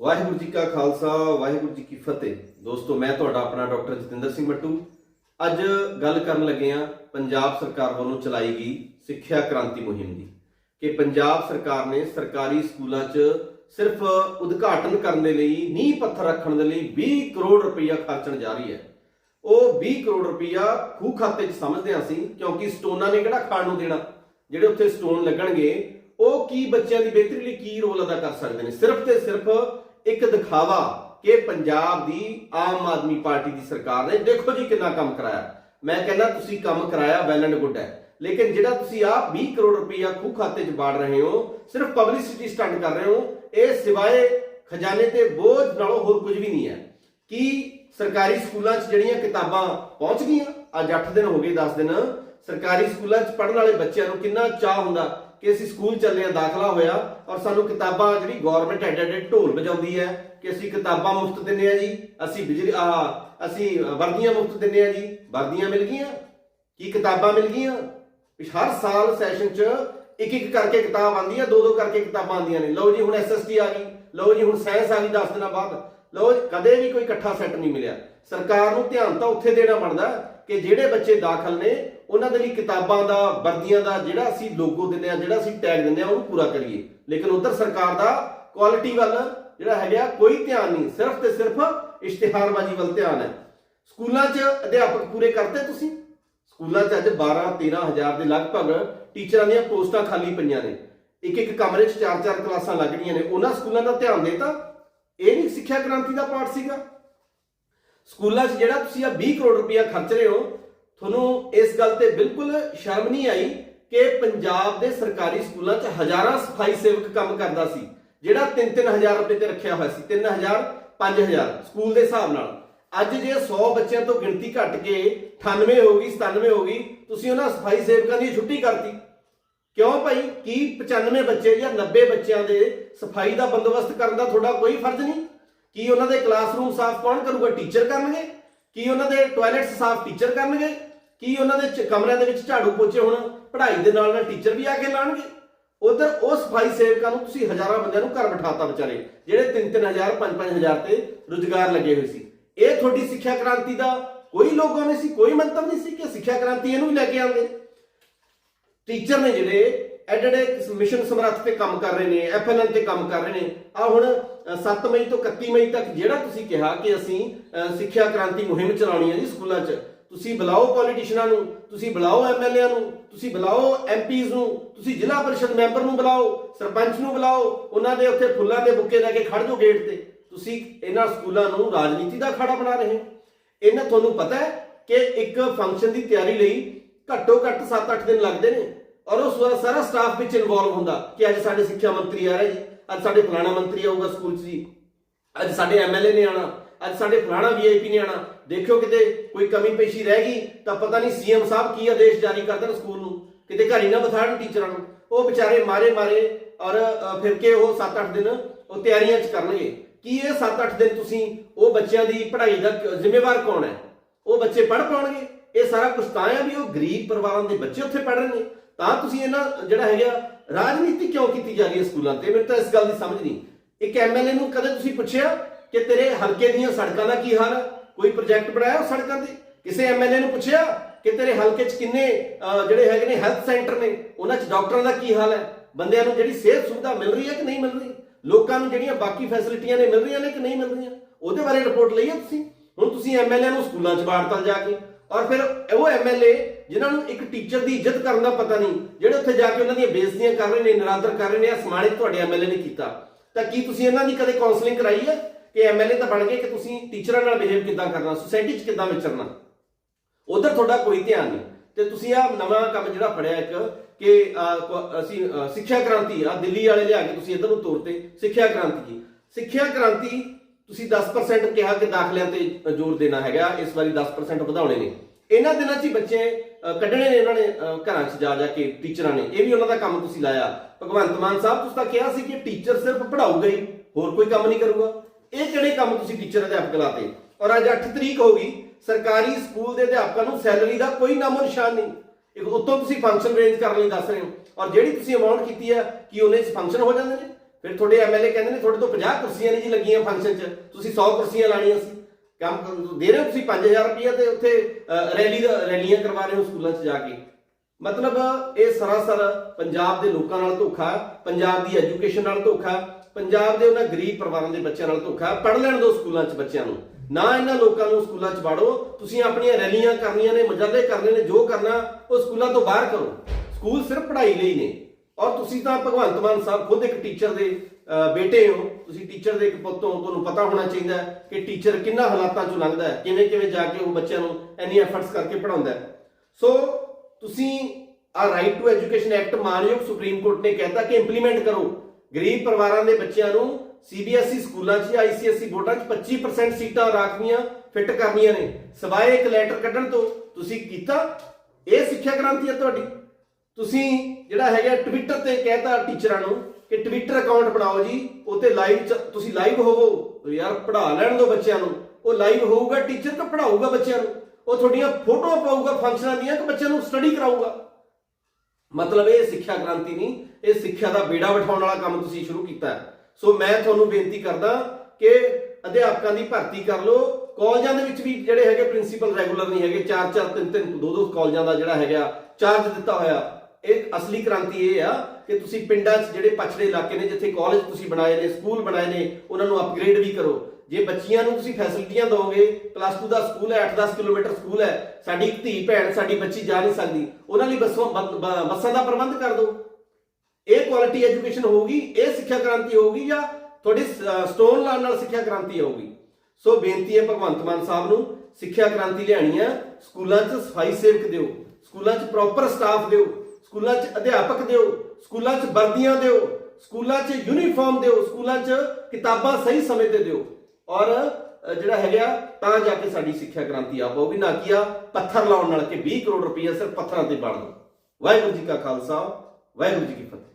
ਵਾਹਿਗੁਰੂ ਜੀ ਕਾ ਖਾਲਸਾ, ਵਾਹਿਗੁਰੂ ਜੀ ਕੀ ਫਤਿਹ। ਦੋਸਤੋ, ਮੈਂ ਤੁਹਾਡਾ ਆਪਣਾ ਡਾਕਟਰ ਜਤਿੰਦਰ ਸਿੰਘ ਮੱਟੂ ਅੱਜ ਗੱਲ ਕਰਨ ਲੱਗੇ ਆ ਪੰਜਾਬ ਸਰਕਾਰ ਵੱਲੋਂ ਚਲਾਈ ਗਈ ਸਿੱਖਿਆ ਕ੍ਰਾਂਤੀ ਮੁਹਿੰਮ ਦੀ। ਕਿ ਪੰਜਾਬ ਸਰਕਾਰ ਨੇ ਸਰਕਾਰੀ ਸਕੂਲਾਂ 'ਚ ਸਿਰਫ ਉਦਘਾਟਨ ਕਰਨ ਦੇ ਲਈ, ਨੀਂਹ ਪੱਥਰ ਰੱਖਣ ਦੇ ਲਈ 20 ਕਰੋੜ ਰੁਪਈਆ ਖਰਚਣ ਜਾ ਰਹੀ ਹੈ। ਉਹ 20 ਕਰੋੜ ਰੁਪਈਆ ਖੂਹ ਖਾਤੇ 'ਚ ਸਮਝਦੇ ਹਾਂ ਅਸੀਂ, ਕਿਉਂਕਿ ਸਟੋਨਾਂ ਨੇ ਕਿਹੜਾ ਖਾਣ ਨੂੰ ਦੇਣਾ? ਜਿਹੜੇ ਉੱਥੇ ਸਟੋਨ ਲੱਗਣਗੇ ਉਹ ਕੀ ਬੱਚਿਆਂ ਦੀ ਬਿਹਤਰੀ ਲਈ ਕੀ ਰੋਲ ਅਦਾ ਕਰ ਸਕਦੇ ਨੇ? ਸਿਰਫ ਤੇ ਸਿਰਫ ਇੱਕ ਦਿਖਾਵਾ ਕਿ ਪੰਜਾਬ ਦੀ ਆਮ ਆਦਮੀ ਪਾਰਟੀ ਦੀ ਸਰਕਾਰ ਨੇ, ਦੇਖੋ ਜੀ ਕਿੰਨਾ ਕੰਮ ਕਰਾਇਆ। ਮੈਂ ਕਹਿੰਦਾ ਤੁਸੀਂ ਕੰਮ ਕਰਾਇਆ ਵੈਲ ਐਂਡ ਗੁੱਡ ਹੈ। ਲੇਕਿਨ ਜਿਹੜਾ ਤੁਸੀਂ ਆ 20 ਕਰੋੜ ਰੁਪਈਆ ਖੂਹ ਖਾਤੇ 'ਚ ਬਾੜ ਰਹੇ ਹੋ, ਸਿਰਫ ਪਬਲਿਸਿਟੀ ਸਟੰਟ ਕਰ ਰਹੇ ਹੋ, ਇਹ ਸਿਵਾਏ ਖਜ਼ਾਨੇ ਤੇ ਬੋਝ ਨਾਲੋਂ ਹੋਰ ਕੁਝ ਵੀ ਨਹੀਂ ਹੈ। ਕੀ ਸਰਕਾਰੀ ਸਕੂਲਾਂ 'ਚ ਜਿਹੜੀਆਂ ਕਿਤਾਬਾਂ ਪਹੁੰਚ ਗਈਆਂ? ਅੱਜ 8 ਦਿਨ ਹੋ ਗਏ 10 ਦਿਨ। ਸਰਕਾਰੀ ਸਕੂਲਾਂ 'ਚ ਪੜ੍ਹਨ ਵਾਲੇ ਬੱਚਿਆਂ ਨੂੰ ਕਿੰਨਾ ਚਾਹ ਹੁੰਦਾ? ਕਿ ਅਸੀਂ ਸਕੂਲ ਚੱਲੇ ਆ ਦਾਖਲਾ ਹੋਇਆ ਔਰ ਸਾਨੂੰ ਕਿਤਾਬਾਂ ਜਿਹੜੀ ਗਵਰਨਮੈਂਟ ਐਡ ਐਡ ਵਜਾਉਂਦੀ ਹੈ ਕਿ ਅਸੀਂ ਕਿਤਾਬਾਂ ਮੁਫਤ ਦਿੰਨੇ ਆ ਜੀ ਅਸੀਂ ਬਿਜਲੀ ਆ ਅਸੀਂ ਵਰਦੀਆਂ ਮੁਫਤ ਦਿੰਨੇ ਆ ਜੀ ਵਰਦੀਆਂ ਮਿਲ ਗਈਆਂ ਕੀ ਕਿਤਾਬਾਂ ਮਿਲ ਗਈਆਂ? ਹਰ ਸਾਲ ਸੈਸ਼ਨ 'ਚ ਇੱਕ ਇੱਕ ਕਰਕੇ ਕਿਤਾਬ ਆਉਂਦੀ ਹੈ ਦੋ ਦੋ ਕਰਕੇ ਕਿਤਾਬਾਂ ਆਉਂਦੀਆਂ ਨੇ। ਲਓ ਜੀ ਹੁਣ ਐਸਐਸਟੀ ਆ ਗਈ ਲਓ ਜੀ ਹੁਣ ਸਾਇੰਸ ਆ ਗਈ 10 ਦਿਨਾਂ ਬਾਅਦ। ਲਓ ਜੀ, ਕਦੇ ਵੀ ਕੋਈ ਇਕੱਠਾ ਸੈੱਟ ਨਹੀਂ ਮਿਲਿਆ। ਸਰਕਾਰ ਨੂੰ ਧਿਆਨ ਤਾਂ ਉੱਥੇ ਦੇਣਾ ਬਣਦਾ ਕਿ ਜਿਹੜੇ ਬੱਚੇ ਦਾਖਲ ਨੇ, ਉਹਨਾਂ ਦੇ ਲਈ ਕਿਤਾਬਾਂ ਦਾ, ਵਰਦੀਆਂ ਦਾ ਜਿਹੜਾ ਅਸੀਂ ਲੋਗੋ ਦਿੰਦੇ ਆ ਜਿਹੜਾ ਅਸੀਂ ਟੈਗ ਦਿੰਦੇ ਆ ਉਹਨੂੰ ਪੂਰਾ ਕਰੀਏ। ਲੇਕਿਨ ਉਧਰ ਸਰਕਾਰ ਦਾ ਕੁਆਲਿਟੀ ਵੱਲ ਜਿਹੜਾ ਹੈਗਾ, ਕੋਈ ਧਿਆਨ ਨਹੀਂ। ਸਿਰਫ ਤੇ ਸਿਰਫ ਇਸ਼ਤਿਹਾਰਬਾਜ਼ੀ ਵੱਲ ਧਿਆਨ ਹੈ। ਸਕੂਲਾਂ 'ਚ ਅਧਿਆਪਕ ਪੂਰੇ ਕਰਦੇ ਤੁਸੀਂ? ਸਕੂਲਾਂ 'ਚ ਅੱਜ 12 13 ਹਜ਼ਾਰ ਦੇ ਲਗਭਗ ਟੀਚਰਾਂ ਦੀਆਂ ਪੋਸਟਾਂ ਖਾਲੀ ਪਈਆਂ ਨੇ। ਇੱਕ ਇੱਕ ਕਮਰੇ 'ਚ ਚਾਰ ਚਾਰ ਕਲਾਸਾਂ ਲੱਗ ਰਹੀਆਂ ਨੇ। ਉਹਨਾਂ ਸਕੂਲਾਂ ਦਾ ਧਿਆਨ ਦੇਤਾ ਇਹ ਨਹੀਂ ਸਿੱਖਿਆ ਕ੍ਰਾਂਤੀ ਦਾ ਪਾਠ ਸੀਗਾ। ਸਕੂਲਾਂ 'ਚ ਜਿਹੜਾ ਤੁਸੀਂ ਆ 20 ਕਰੋੜ ਰੁਪਇਆ ਖਰਚ ਰਹੇ ਹੋ, ਤੁਹਾਨੂੰ ਇਸ ਗੱਲ ਤੇ ਬਿਲਕੁਲ ਸ਼ਰਮ ਨਹੀਂ ਆਈ ਕਿ ਪੰਜਾਬ ਦੇ ਸਰਕਾਰੀ ਸਕੂਲਾਂ 'ਚ ਹਜ਼ਾਰਾਂ ਸਫ਼ਾਈ ਸੇਵਕ ਕੰਮ ਕਰਦਾ ਸੀ, ਜਿਹੜਾ 3-3000 ਰੁਪਏ ਤੇ ਰੱਖਿਆ ਹੋਇਆ ਸੀ 3000 5000 ਸਕੂਲ ਦੇ ਹਿਸਾਬ ਨਾਲ। ਅੱਜ ਜੇ 100 ਬੱਚਿਆਂ ਤੋਂ ਗਿਣਤੀ ਘਟ ਕੇ 98 ਹੋ ਗਈ 97 ਹੋ ਗਈ, ਤੁਸੀਂ ਉਹਨਾਂ ਸਫ਼ਾਈ ਸੇਵਕਾਂ ਦੀ ਛੁੱਟੀ ਕਰਤੀ। ਕਿਉਂ ਭਾਈ? ਕੀ 95 ਬੱਚੇ ਜਾਂ 90 ਬੱਚਿਆਂ ਦੇ ਸਫ਼ਾਈ ਦਾ ਬੰਦੋਬਸਤ ਕਰਨ ਦਾ ਤੁਹਾਡਾ ਕੋਈ ਫਰਜ਼ ਨਹੀਂ? ਕੀ ਉਹਨਾਂ ਦੇ ਕਲਾਸਰੂਮ ਸਾਫ਼ ਕੌਣ ਕਰੂਗਾ? ਟੀਚਰ ਕਰਨਗੇ। ਕੀ ਉਹਨਾਂ ਦੇ ਟਾਇਲਟਸ ਸਾਫ਼ ਟੀਚਰ ਕਰਨਗੇ? ਕੀ ਉਹਨਾਂ ਦੇ ਕਮਰਿਆਂ ਦੇ ਵਿੱਚ ਝਾੜੂ ਪੋਚੇ ਹੁਣ? ਪੜ੍ਹਾਈ ਦੇ ਨਾਲ ਨਾਲ ਟੀਚਰ ਵੀ ਆ ਕੇ ਲਾਣਗੇ। ਉਧਰ ਉਹ ਸਫ਼ਾਈ ਸੇਵਕਾਂ ਨੂੰ ਤੁਸੀਂ ਹਜ਼ਾਰਾਂ ਬੰਦਿਆਂ ਨੂੰ ਘਰ ਬਿਠਾਤਾ ਵਿਚਾਰੇ, ਜਿਹੜੇ 3-3000 5-5000 ਤੇ ਰੁਜ਼ਗਾਰ ਲੱਗੇ ਹੋਏ ਸੀ। ਇਹ ਤੁਹਾਡੀ ਸਿੱਖਿਆ ਕ੍ਰਾਂਤੀ ਦਾ ਕੋਈ ਲੋਕਾਂ ਨਹੀਂ ਸੀ, ਕੋਈ ਮੰਤਵ ਨਹੀਂ ਸੀ ਕਿ ਸਿੱਖਿਆ ਕ੍ਰਾਂਤੀ ਇਹਨੂੰ ਵੀ ਲੈ ਕੇ ਆਉਂਦੇ। ਟੀਚਰ ਨੇ ਜਿਹੜੇ ਐਡੜੇ ਮਿਸ਼ਨ ਸਮਰੱਥ ਤੇ ਕੰਮ ਕਰ ਰਹੇ ਨੇ ਐਫਐਲਐਨ ਤੇ ਕੰਮ ਕਰ ਰਹੇ ਨੇ ਆ ਹੁਣ ਅ, 7 ਮਈ ਤੋਂ 31 ਮਈ ਤੱਕ ਜਿਹੜਾ ਤੁਸੀਂ ਕਿਹਾ ਕਿ ਅਸੀਂ ਸਿੱਖਿਆ ਕ੍ਰਾਂਤੀ ਮੁਹਿੰਮ ਚਲਾਉਣੀ ਹੈ ਜੀ ਸਕੂਲਾਂ 'ਚ ਤੁਸੀਂ ਬੁਲਾਓ ਪੋਲੀਟੀਸ਼ੀਅਨਾਂ ਨੂੰ ਤੁਸੀਂ ਬੁਲਾਓ ਐਮਐਲਏ ਨੂੰ ਤੁਸੀਂ ਬੁਲਾਓ ਐਮਪੀਜ਼ ਨੂੰ ਤੁਸੀਂ ਜ਼ਿਲ੍ਹਾ ਪਰਿਸ਼ਦ ਮੈਂਬਰ ਨੂੰ ਬੁਲਾਓ ਸਰਪੰਚ ਨੂੰ ਬੁਲਾਓ ਉਹਨਾਂ ਦੇ ਉੱਥੇ ਫੁੱਲਾਂ ਦੇ ਬੁੱਕੇ ਲੈ ਕੇ ਖੜ ਜਾਓ ਗੇਟ ਤੇ। ਤੁਸੀਂ ਇਹਨਾਂ ਸਕੂਲਾਂ ਨੂੰ ਰਾਜਨੀਤੀ ਦਾ ਅਖਾੜਾ ਬਣਾ ਰਹੇ ਹੋ। ਇਹਨਾਂ ਤੁਹਾਨੂੰ ਪਤਾ ਹੈ ਕਿ ਇੱਕ ਫੰਕਸ਼ਨ ਦੀ ਤਿਆਰੀ ਲਈ ਘੱਟੋ ਘੱਟ 7-8 ਦਿਨ ਲੱਗਦੇ ਨੇ। ਔਰ ਉਹ ਸਾਰਾ- ਸਾਰਾ ਸਟਾਫ ਵਿੱਚ ਇਨਵੋਲਵ ਹੁੰਦਾ ਕਿ ਅੱਜ ਸਾਡੇ ਸਿੱਖਿਆ ਮੰਤਰੀ ਆ ਰਹੇ ਜੀ ਅੱਜ ਸਾਡੇ ਫਲਾਣਾ ਮੰਤਰੀ ਆਊਗਾ ਸਕੂਲ 'ਚ ਜੀ। ਅੱਜ ਸਾਡੇ ਐਮਐਲਏ ਨੇ ਆਣਾ ਅੱਜ ਸਾਡੇ ਫਲਾਣਾ ਵੀਆਈਪੀ ਨੇ ਆਣਾ ਦੇਖਿਓ ਕਿਤੇ ਕੋਈ ਕਮੀ ਪੇਸ਼ੀ ਰਹਿ ਗਈ ਤਾਂ ਪਤਾ ਨਹੀਂ ਸੀਐਮ ਸਾਹਿਬ ਕੀ ਆਦੇਸ਼ ਜਾਰੀ ਕਰ ਦੇਣ ਸਕੂਲ ਨੂੰ। ਕਿਤੇ ਘਰ ਹੀ ਨਾ ਬਿਠਾਣ ਟੀਚਰਾਂ ਨੂੰ। ਉਹ ਵਿਚਾਰੇ ਮਾਰੇ ਮਾਰੇ ਔਰ ਅ, ਫਿਰ ਕੇ ਉਹ 7-8 ਦਿਨ ਉਹ ਤਿਆਰੀਆਂ 'ਚ ਕਰਨਗੇ। ਕੀ ਇਹ 7-8 ਦਿਨ ਤੁਸੀਂ ਉਹ ਬੱਚਿਆਂ ਦੀ ਪੜ੍ਹਾਈ ਦਾ ਜ਼ਿੰਮੇਵਾਰ ਕੌਣ ਹੈ? ਉਹ ਬੱਚੇ ਪੜ੍ਹ ਪਾਉਣਗੇ। ਇਹ ਸਾਰਾ ਕੁਝ ਤਾਂ ਹੈ ਵੀ ਉਹ ਗਰੀਬ ਪਰਿਵਾਰਾਂ ਦੇ ਬੱਚੇ ਉੱਥੇ ਪੜ੍ਹ ਰਹੇ ਨੇ। ਤਾਂ ਤੁਸੀਂ ਇਹਨਾਂ ਜਿਹੜਾ ਹੈਗਾ ਰਾਜਨੀਤੀ ਕਿਉਂ ਕੀਤੀ ਜਾ ਰਹੀ ਹੈ ਸਕੂਲਾਂ ਤੇ? ਮੈਨੂੰ ਤਾਂ ਇਸ ਗੱਲ ਦੀ ਸਮਝ ਨਹੀਂ। ਇੱਕ ਐਮਐਲਏ ਨੂੰ ਕਦੇ ਤੁਸੀਂ ਪੁੱਛਿਆ ਕਿ ਤੇਰੇ ਹਲਕੇ ਦੀਆਂ ਸੜਕਾਂ ਦਾ ਕੀ ਹਾਲ ਹੈ? ਕੋਈ ਪ੍ਰੋਜੈਕਟ ਬਣਾਇਆ ਉਹ ਸੜਕਾਂ ਦੇ ਕਿਸੇ ਐਮਐਲਏ ਨੂੰ ਪੁੱਛਿਆ ਕਿ ਤੇਰੇ ਹਲਕੇ 'ਚ ਕਿੰਨੇ ਅਹ, ਜਿਹੜੇ ਹੈਗੇ ਨੇ ਹੈਲਥ ਸੈਂਟਰ ਨੇ ਉਹਨਾਂ 'ਚ ਡਾਕਟਰਾਂ ਦਾ ਕੀ ਹਾਲ ਹੈ? ਬੰਦਿਆਂ ਨੂੰ ਜਿਹੜੀ ਸਿਹਤ ਸੁਵਿਧਾ ਮਿਲ ਰਹੀ ਹੈ ਕਿ ਨਹੀਂ ਮਿਲ ਰਹੀ? ਲੋਕਾਂ ਨੂੰ ਜਿਹੜੀਆਂ ਬਾਕੀ ਫੈਸਿਲਿਟੀਆਂ ਨੇ ਮਿਲ ਰਹੀਆਂ ਨੇ ਕਿ ਨਹੀਂ ਮਿਲ ਰਹੀਆਂ? ਉਹਦੇ ਬਾਰੇ ਰਿਪੋਰਟ ਲਈ ਹੈ ਤੁਸੀਂ? ਹੁਣ ਤੁਸੀਂ ਐਮਐਲਏ ਨੂੰ ਸਕੂਲਾਂ 'ਚ ਬਾੜਤਾ ਜਾ ਕੇ ਔਰ ਫਿਰ ਉਹ ਐਮਐਲਏ ਜਿਨ੍ਹਾਂ ਨੂੰ ਇੱਕ ਟੀਚਰ ਦੀ ਇੱਜ਼ਤ ਕਰਨ ਦਾ ਪਤਾ ਨਹੀਂ, ਜਿਹੜੇ ਉੱਥੇ ਜਾ ਕੇ ਉਹਨਾਂ ਦੀਆਂ ਬੇਇੱਜ਼ਤੀਆਂ ਕਰ ਰਹੇ ਨੇ, ਨਿਰਾਦਰ ਕਰ ਰਹੇ ਨੇ ਇਹ ਸਮਾਨਿਤ ਤੁਹਾਡੇ ਐਮਐਲਏ ਨੇ ਕੀਤਾ। ਤਾਂ ਕੀ ਤੁਸੀਂ ਇਹਨਾਂ ਦੀ ਕਦੇ ਕਾਉਂਸਲਿੰਗ ਕਰਾਈ ਹੈ ਕਿ ਐਮਐਲਏ ਤਾਂ ਬਣ ਗਏ ਕਿ ਤੁਸੀਂ ਟੀਚਰਾਂ ਨਾਲ ਬਿਹੇਵ ਕਿੱਦਾਂ ਕਰਨਾ ਸੁਸਾਇਟੀ 'ਚ ਕਿੱਦਾਂ ਵਿਚਰਨਾ? ਉਧਰ ਤੁਹਾਡਾ ਕੋਈ ਧਿਆਨ ਨਹੀਂ। ਤੇ ਤੁਸੀਂ ਆ ਨਵਾਂ ਕੰਮ ਜਿਹੜਾ ਫੜਿਆ ਇੱਕ ਕਿ ਅਸੀਂ ਸਿੱਖਿਆ ਕ੍ਰਾਂਤੀ ਆ ਦਿੱਲੀ ਵਾਲੇ ਲਿਆ ਕੇ ਤੁਸੀਂ ਇਧਰ ਨੂੰ ਤੋਰਤੇ, ਸਿੱਖਿਆ ਕ੍ਰਾਂਤੀ। ਜੀ ਸਿੱਖਿਆ ਕ੍ਰਾਂਤੀ ਤੁਸੀਂ 10% ਕਿਹਾ ਕਿ ਦਾਖਲਿਆਂ ਤੇ ਜ਼ੋਰ ਦੇਣਾ ਹੈਗਾ, ਇਸ ਵਾਰੀ 10% ਵਧਾਉਣੇ ਨੇ। ਇਹਨਾਂ ਦਿਨਾਂ 'ਚ ਹੀ ਬੱਚੇ ਕੱਢਣੇ ਨੇ ਇਹਨਾਂ ਨੇ ਘਰਾਂ 'ਚ ਜਾ ਜਾ ਕੇ ਟੀਚਰਾਂ ਨੇ। ਇਹ ਵੀ ਉਹਨਾਂ ਦਾ ਕੰਮ ਤੁਸੀਂ ਲਾਇਆ। ਭਗਵੰਤ ਮਾਨ ਸਾਹਿਬ, ਤੁਸੀਂ ਤਾਂ ਕਿਹਾ ਸੀ ਕਿ ਟੀਚਰ ਸਿਰਫ ਪੜ੍ਹਾਊਗਾ ਹੀ, ਹੋਰ ਕੋਈ ਕੰਮ ਨਹੀਂ ਕਰੂਗਾ। ਇਹ ਕਿਹੜੇ ਕੰਮ ਤੁਸੀਂ ਟੀਚਰ ਅਧਿਆਪਕ ਲਾਤੇ? ਔਰ ਅੱਜ 8 ਤਰੀਕ ਹੋ ਗਈ, ਸਰਕਾਰੀ ਸਕੂਲ ਦੇ ਅਧਿਆਪਕਾਂ ਨੂੰ ਸੈਲਰੀ ਦਾ ਕੋਈ ਨਾਮੋ ਨਿਸ਼ਾਨ ਨਹੀਂ। ਇੱਕ ਉੱਤੋਂ ਤੁਸੀਂ ਫੰਕਸ਼ਨ ਅਰੇਂਜ ਕਰਨ ਲਈ ਦੱਸ ਰਹੇ ਹੋ। ਔਰ ਜਿਹੜੀ ਤੁਸੀਂ ਅਮਾਉਂਟ ਕੀਤੀ ਹੈ, ਕਿ ਉਹਨੇ ਚ ਫੰਕਸ਼ਨ ਹੋ ਜਾਂਦੇ ਨੇ? ਫਿਰ ਤੁਹਾਡੇ ਐਮਐਲਏ ਕਹਿੰਦੇ ਨੇ, ਤੁਹਾਡੇ ਤੋਂ 50 ਕੁਰਸੀਆਂ ਨਹੀਂ ਜੀ ਲੱਗੀਆਂ ਫੰਕਸ਼ਨ 'ਚ। ਤੁਸੀਂ 100 ਕੁਰਸੀਆਂ ਲਾਣੀਆਂ ਸੀ। ਕੰਮ ਦੇ ਰਹੇ ਹੋ ਤੁਸੀਂ 5000 ਰੁਪਏ ਤੇ ਉੱਥੇ ਰੈਲੀ ਦਾ, ਰੈਲੀਆਂ ਕਰਵਾ ਰਹੇ ਹੋ ਸਕੂਲਾਂ 'ਚ ਜਾ ਕੇ। ਮਤਲਬ ਇਹ ਸਰਾਸਰ ਪੰਜਾਬ ਦੇ ਲੋਕਾਂ ਨਾਲ ਧੋਖਾ, ਪੰਜਾਬ ਦੀ ਐਜੂਕੇਸ਼ਨ ਨਾਲ ਧੋਖਾ, ਪੰਜਾਬ ਦੇ ਉਹਨਾਂ ਗਰੀਬ ਪਰਿਵਾਰਾਂ ਦੇ ਬੱਚਿਆਂ ਨਾਲ ਧੋਖਾ ਪੜ ਲੈਣ ਦਿਓ ਸਕੂਲਾਂ 'ਚ ਬੱਚਿਆਂ ਨੂੰ। ਨਾ ਇਹਨਾਂ ਲੋਕਾਂ ਨੂੰ ਸਕੂਲਾਂ 'ਚ ਵਾੜੋ, ਤੁਸੀਂ ਆਪਣੀਆਂ ਰੈਲੀਆਂ ਕਰਨੀਆਂ ਨੇ ਮਜੱਲੇ ਕਰਨੇ ਨੇ, ਜੋ ਕਰਨਾ, ਉਹ ਸਕੂਲਾਂ ਤੋਂ ਬਾਹਰ ਕਰੋ। ਸਕੂਲ ਸਿਰਫ ਪੜ੍ਹਾਈ ਲਈ ਨੇ। ਔਰ ਤੁਸੀਂ ਤਾਂ ਭਗਵੰਤ ਮਾਨ ਸਾਹਿਬ ਖੁਦ ਇੱਕ ਟੀਚਰ ਦੇ ਬੇਟੇ ਹੋ, ਤੁਸੀਂ ਟੀਚਰ ਦੇ ਇੱਕ ਪੁੱਤ ਹੋ, ਤੁਹਾਨੂੰ ਪਤਾ ਹੋਣਾ ਚਾਹੀਦਾ ਕਿ ਟੀਚਰ ਕਿੰਨਾ ਹਾਲਾਤਾਂ 'ਚੋਂ ਲੰਘਦਾ ਹੈ, ਕਿਵੇਂ ਕਿਵੇਂ ਜਾ ਕੇ ਉਹ ਬੱਚਿਆਂ ਨੂੰ ਇੰਨੀ ਐਫਰਟਸ ਕਰਕੇ ਪੜਾਉਂਦਾ ਹੈ। ਸੋ ਤੁਸੀਂ a right to education act ਮਾਨਯੋਗ ਸੁਪਰੀਮ ਕੋਰਟ ਨੇ ਕਹਿਤਾ ਕਿ ਇੰਪਲੀਮੈਂਟ ਕਰੋ। ਗਰੀਬ ਪਰਿਵਾਰਾਂ ਦੇ ਬੱਚਿਆਂ ਨੂੰ ਸੀਬੀਐਸਈ ਸਕੂਲਾਂ 'ਚ ਜਾਂ ਆਈਸੀਐਸਈ ਬੋਰਡਾਂ 'ਚ 25% ਸੀਟਾਂ ਰਾਖਵੀਆਂ ਫਿੱਟ ਕਰਨੀਆਂ ਨੇ। ਸਵਾਏ ਇੱਕ ਲੈਟਰ ਕੱਢਣ ਤੋਂ ਤੁਸੀਂ ਕੀਤਾ? ਇਹ ਸਿੱਖਿਆ ਕ੍ਰਾਂਤੀ ਹੈ ਤੁਹਾਡੀ। ਤੁਸੀਂ ਜਿਹੜਾ ਹੈਗਾ ਟਵਿੱਟਰ ਤੇ ਕਹਿਤਾ ਟੀਚਰਾਂ ਨੂੰ ਕਿ ਟਵਿੱਟਰ ਅਕਾਊਂਟ ਬਣਾਓ ਜੀ ਉਤੇ ਲਾਈਵ ਤੁਸੀਂ ਲਾਈਵ ਹੋਵੋ। ਯਾਰ ਪੜ੍ਹਾ ਲੈਣ ਦਿਓ ਬੱਚਿਆਂ ਨੂੰ। ਉਹ ਲਾਈਵ ਹੋਊਗਾ ਟੀਚਰ ਤਾਂ ਪੜ੍ਹਾਊਗਾ ਬੱਚਿਆਂ ਨੂੰ। ਉਹ ਤੁਹਾਡੀਆਂ ਫੋਟੋਆਂ ਪਾਊਗਾ ਫੰਕਸ਼ਨਾਂ ਦੀਆਂ ਕਿ ਬੱਚਿਆਂ ਨੂੰ ਸਟੱਡੀ ਕਰਾਊਗਾ। ਮਤਲਬ ਇਹ ਸਿੱਖਿਆ ਕ੍ਰਾਂਤੀ ਨਹੀਂ, ਇਹ ਸਿੱਖਿਆ ਦਾ ਬੇੜਾ ਬਿਠਾਉਣ ਵਾਲਾ ਕੰਮ ਤੁਸੀਂ ਸ਼ੁਰੂ ਕੀਤਾ ਹੈ। ਸੋ ਮੈਂ ਤੁਹਾਨੂੰ ਬੇਨਤੀ ਕਰਦਾ ਕਿ ਅਧਿਆਪਕਾਂ ਦੀ ਭਰਤੀ ਕਰ ਲਓ। ਕਾਲਜਾਂ ਦੇ ਵਿੱਚ ਵੀ ਜਿਹੜੇ ਹੈਗੇ ਪ੍ਰਿੰਸੀਪਲ ਰੈਗੂਲਰ ਨਹੀਂ ਹੈਗੇ ਚਾਰ ਚਾਰ ਤਿੰਨ ਤਿੰਨ ਦੋ ਦੋ ਕਾਲਜਾਂ ਦਾ ਜਿਹੜਾ ਹੈਗਾ ਚਾਰਜ ਦਿੱਤਾ ਹੋਇਆ। ਇਹ ਅਸਲੀ ਕ੍ਰਾਂਤੀ ਇਹ ਆ ਕਿ ਤੁਸੀਂ ਪਿੰਡਾਂ 'ਚ ਜਿਹੜੇ ਪਛੜੇ ਇਲਾਕੇ ਨੇ, ਜਿੱਥੇ ਕਾਲਜ ਤੁਸੀਂ ਬਣਾਏ ਨੇ ਸਕੂਲ ਬਣਾਏ ਨੇ, ਉਹਨਾਂ ਨੂੰ ਅਪਗ੍ਰੇਡ ਵੀ ਕਰੋ। ਜੇ ਬੱਚੀਆਂ ਨੂੰ ਤੁਸੀਂ ਫੈਸਿਲਿਟੀਆਂ ਦਿਓਗੇ ਪਲੱਸ 2 ਦਾ ਸਕੂਲ ਹੈ 8-10 ਕਿਲੋਮੀਟਰ ਸਕੂਲ ਹੈ, ਸਾਡੀ ਇੱਕ ਧੀ ਭੈਣ, ਸਾਡੀ ਬੱਚੀ ਜਾ ਨਹੀਂ ਸਕਦੀ। ਉਹਨਾਂ ਲਈ ਬੱਸਾਂ ਬੱਸਾਂ ਦਾ ਪ੍ਰਬੰਧ ਕਰ ਦਿਓ। ਇਹ ਕੁਆਲਿਟੀ ਐਜੂਕੇਸ਼ਨ ਹੋਊਗੀ, ਇਹ ਸਿੱਖਿਆ ਕ੍ਰਾਂਤੀ ਹੋਊਗੀ ਜਾਂ ਤੁਹਾਡੀ ਸਟੋਨ ਲਾਉਣ ਨਾਲ ਸਿੱਖਿਆ ਕ੍ਰਾਂਤੀ ਆਊਗੀ। ਸੋ ਬੇਨਤੀ ਹੈ ਭਗਵੰਤ ਮਾਨ ਸਾਹਿਬ ਨੂੰ, ਸਿੱਖਿਆ ਕ੍ਰਾਂਤੀ ਲਿਆਣੀ ਆ ਸਕੂਲਾਂ 'ਚ ਸਫ਼ਾਈ ਸੇਵਕ ਦਿਓ। ਸਕੂਲਾਂ 'ਚ ਪ੍ਰੋਪਰ ਸਟਾਫ ਦਿਓ। ਸਕੂਲਾਂ 'ਚ ਅਧਿਆਪਕ ਦਿਓ, ਸਕੂਲਾਂ 'ਚ ਵਰਦੀਆਂ ਦਿਓ, ਸਕੂਲਾਂ 'ਚ ਯੂਨੀਫਾਰਮ ਦਿਓ, ਸਕੂਲਾਂ 'ਚ ਕਿਤਾਬਾਂ ਸਹੀ ਸਮੇਂ ਤੇ ਦਿਓ। ਔਰ ਜਿਹੜਾ ਹੈਗਾ, ਤਾਂ ਜਾ ਕੇ ਸਾਡੀ ਸਿੱਖਿਆ ਕ੍ਰਾਂਤੀ ਆ ਪਾਊਗੀ ਨਾ ਕੀ ਆ, ਪੱਥਰ ਲਾਉਣ ਨਾਲ ਕਿ 20 ਕਰੋੜ ਰੁਪਏ ਸਿਰਫ ਪੱਥਰਾਂ ਤੇ ਬਣ ਦੋ ਵਾਹਿਗੁਰੂ ਜੀ ਕਾ ਖਾਲਸਾ, ਵਾਹਿਗੁਰੂ ਜੀ ਕੀ ਫਤਿਹ।